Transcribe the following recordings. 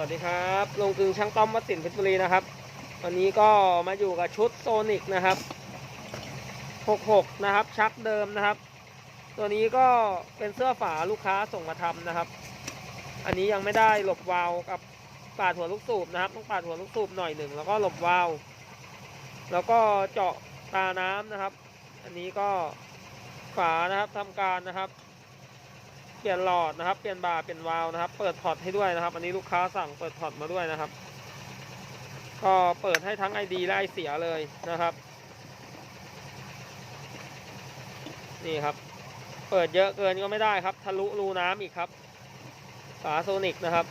วัสดีครับลงกึงช่างต้อมวัดสินเพชรบุรีนะครับ วันนี้ก็มาอยู่กับชุดโซนิกนะครับ 66 นะครับ ชักเดิมนะครับ ตัวนี้ก็เป็นเสื้อฝาลูกค้าส่งมาทำนะครับ อันนี้ยังไม่ได้หลบวาล์วกับปาดหัวลูกสูบนะครับ ต้องปาดหัวลูกสูบหน่อยหนึ่งแล้วก็หลบวาล์วแล้วก็เจาะตาน้ำนะครับ อันนี้ก็ฝานะครับทำการนะครับ ปลี่ยนหลอดนะครับเปลี่ยนบาร์เปลี่ยนวาล์วนะครับ เปิดพอร์ตให้ด้วยนะครับ อันนี้ลูกค้าสั่งเปิดพอร์ตมาด้วยนะครับ ก็เปิดให้ทั้ง ID และไอเสียเลยนะครับ นี่ครับ เปิดเยอะเกินก็ไม่ได้ครับ ทะลุรูน้ำอีกครับฝาโซนิกนะครับ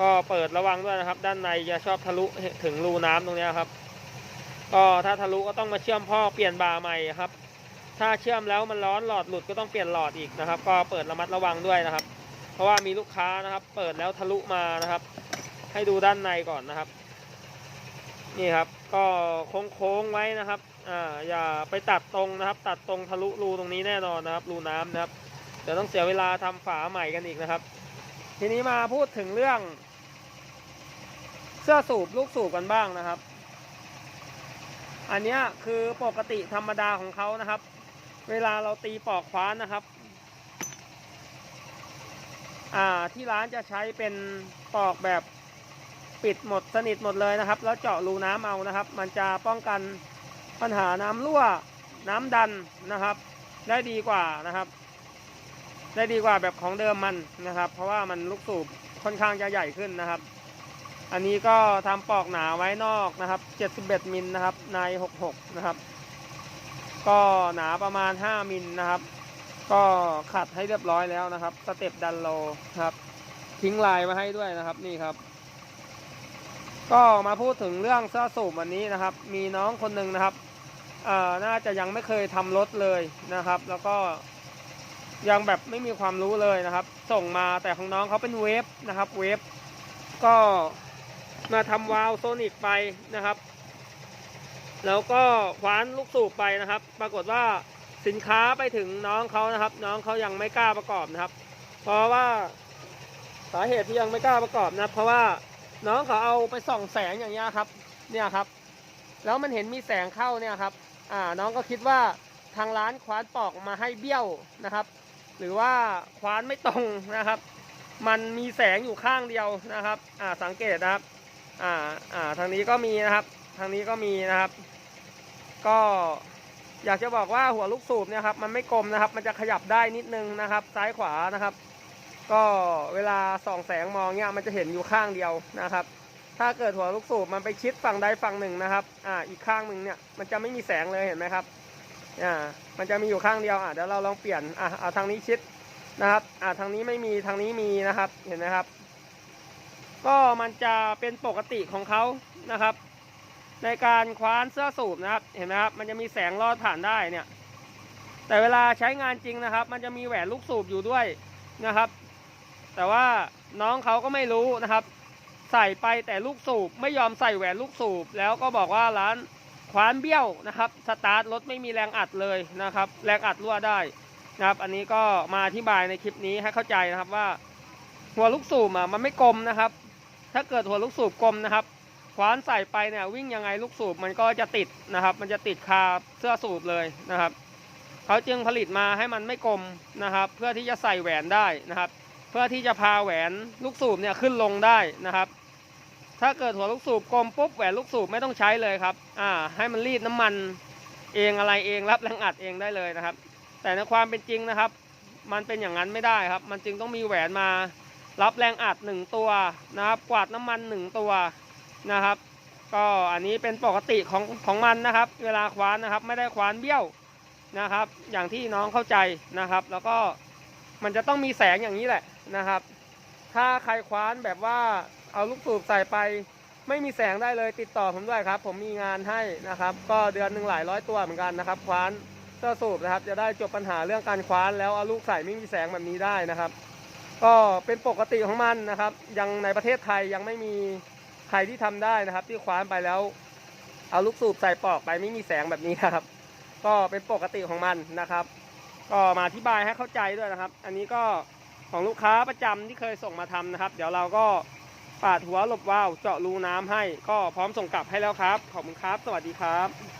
ก็เปิดระวังด้วยนะครับ ด้านในจะชอบทะลุถึงรูน้ำตรงนี้ครับ ก็ถ้าทะลุก็ต้องมาเชื่อมพ่อเปลี่ยนบาร์ใหม่ครับ ถ้าเชื่อมแล้วมันร้อนหลอดหลุดก็ต้องเปลี่ยนหลอดอีกนะครับ ก็เปิดระมัดระวังด้วยนะครับ เพราะว่ามีลูกค้านะครับ เปิดแล้วทะลุมานะครับ ให้ดูด้านในก่อนนะครับ นี่ครับ ก็โค้งๆไว้นะครับอ่าอย่าไปตัดตรงนะครับ ตัดตรงทะลุรูตรงนี้แน่นอนนะครับ รูน้ำนะครับเดี๋ยวต้องเสียเวลาทำฝาใหม่กันอีกนะครับ ทีนี้มาพูดถึงเรื่อง เสื้อสูบลูกสูบกันบ้างนะครับอันนี้คือปกติธรรมดาของเขานะครับ เวลาเราตีปอกคว้านนะครับ อ่าที่ร้านจะใช้เป็นปอกแบบปิดหมดสนิทหมดเลยนะครับ แล้วเจาะรูน้ำเอานะครับ มันจะป้องกันปัญหาน้ำรั่วน้ำดันนะครับ ได้ดีกว่านะครับ ได้ดีกว่าแบบของเดิมมันนะครับ เพราะว่ามันลูกสูบค่อนข้างจะใหญ่ขึ้นนะครับ อันนี้ก็ทำปอกหนาไว้นอกนะครับ 71มิลนะครับใน66นะครับ ก็หนาประมาณ 5มิลนะครับ ก็ขัดให้เรียบร้อยแล้วนะครับ สเต็ปดันโลครับ ทิ้งลายมาให้ด้วยนะครับนี่ครับ ก็มาพูดถึงเรื่องเสื้อสูบวันนี้นะครับ มีน้องคนหนึ่งนะครับเอ่อน่าจะยังไม่เคยทำรถเลยนะครับ แล้วก็ยังแบบไม่มีความรู้เลยนะครับ ส่งมาแต่ของน้องเขาเป็นเวฟนะครับเวฟก็มาทำวาล์วโซนิกไปนะครับ แล้วก็คว้านลูกสูบไปนะครับ ปรากฏว่าสินค้าไปถึงน้องเขานะครับ น้องเขายังไม่กล้าประกอบนะครับ เพราะว่าสาเหตุที่ยังไม่กล้าประกอบนะเพราะว่าน้องเขาเอาไปส่องแสงอย่างเงี้ยครับ เนี่ยครับ แล้วมันเห็นมีแสงเข้าเนี่ยครับ อ่าน้องก็คิดว่าทางร้านคว้านปอกมาให้เบี้ยวนะครับ หรือว่าคว้านไม่ตรงนะครับ มันมีแสงอยู่ข้างเดียวนะครับ อ่าสังเกตนะครับ อ่าอ่าทางนี้ก็มีนะครับ ทางนี้ก็มีนะครับ ก็อยากจะบอกว่าหัวลูกสูบเนี่ยครับมันไม่กลมนะครับ มันจะขยับได้นิดนึงนะครับ ซ้ายขวานะครับ ก็เวลาส่องแสงมองเนี่ยมันจะเห็นอยู่ข้างเดียวนะครับ ถ้าเกิดหัวลูกสูบมันไปชิดฝั่งใดฝั่งหนึ่งนะครับ อ่า อีกข้างหนึ่งเนี่ยมันจะไม่มีแสงเลยเห็นไหมครับอ่ามันจะมีอยู่ข้างเดียวอ่าเดี๋ยวเราลองเปลี่ยนอ่าเอาทางนี้ชิดนะครับ อ่าทางนี้ไม่มีทางนี้มีนะครับเห็นไหมครับ ก็มันจะเป็นปกติของเขานะครับ ในการคว้านเสื้อสูบนะครับ เห็นไหมครับ มันจะมีแสงลอดผ่านได้เนี่ย แต่เวลาใช้งานจริงนะครับ มันจะมีแหวนลูกสูบอยู่ด้วยนะครับ แต่ว่าน้องเขาก็ไม่รู้นะครับ ใส่ไปแต่ลูกสูบไม่ยอมใส่แหวนลูกสูบ แล้วก็บอกว่าร้านคว้านเบี้ยวนะครับ สตาร์ทรถไม่มีแรงอัดเลยนะครับ แรงอัดรั่วได้นะครับ อันนี้ก็มาอธิบายในคลิปนี้ให้เข้าใจนะครับว่า หัวลูกสูบอะมันไม่กลมนะครับ ถ้าเกิดหัวลูกสูบกลมนะครับ คว้านใส่ไปเนี่ยวิ่งยังไงลูกสูบมันก็จะติดนะครับ มันจะติดคาเสื้อสูบเลยนะครับเขาจึงผลิตมาให้มันไม่กลมนะครับ เพื่อที่จะใส่แหวนได้นะครับ เพื่อที่จะพาแหวนลูกสูบเนี่ยขึ้นลงได้นะครับ ถ้าเกิดหัวลูกสูบกลมปุ๊บแหวนลูกสูบไม่ต้องใช้เลยครับอ่าให้มันรีดน้ำมันเองอะไรเองรับแรงอัดเองได้เลยนะครับ แต่ในความเป็นจริงนะครับ มันเป็นอย่างนั้นไม่ได้ครับ มันจึงต้องมีแหวนมารับแรงอัดหนึ่งตัวนะครับ กวาดน้ำมันหนึ่งตัว นะครับ ก็อันนี้เป็นปกติของของมันนะครับ เวลาคว้านนะครับ ไม่ได้คว้านเบี้ยวนะครับ อย่างที่น้องเข้าใจนะครับ แล้วก็มันจะต้องมีแสงอย่างนี้แหละนะครับ ถ้าใครคว้านแบบว่าเอาลูกสูบใส่ไป ไม่มีแสงได้เลยติดต่อผมด้วยครับ ผมมีงานให้นะครับ ก็เดือนหนึ่งหลายร้อยตัวเหมือนกันนะครับ คว้านเสื้อสูบนะครับ จะได้จบปัญหาเรื่องการคว้านแล้วเอาลูกใส่ไม่มีแสงแบบนี้ได้นะครับ ก็เป็นปกติของมันนะครับ ยังในประเทศไทยยังไม่มี ใครที่ทำได้นะครับ ที่คว้านไปแล้ว เอาลูกสูบใส่ปอกไปไม่มีแสงแบบนี้นะครับ ก็เป็นปกติของมันนะครับ ก็มาอธิบายให้เข้าใจด้วยนะครับ อันนี้ก็ของลูกค้าประจำที่เคยส่งมาทำนะครับ เดี๋ยวเราก็ปาดหัวหลบวาวเจาะรูน้ำให้ ก็พร้อมส่งกลับให้แล้วครับขอบคุณครับ สวัสดีครับ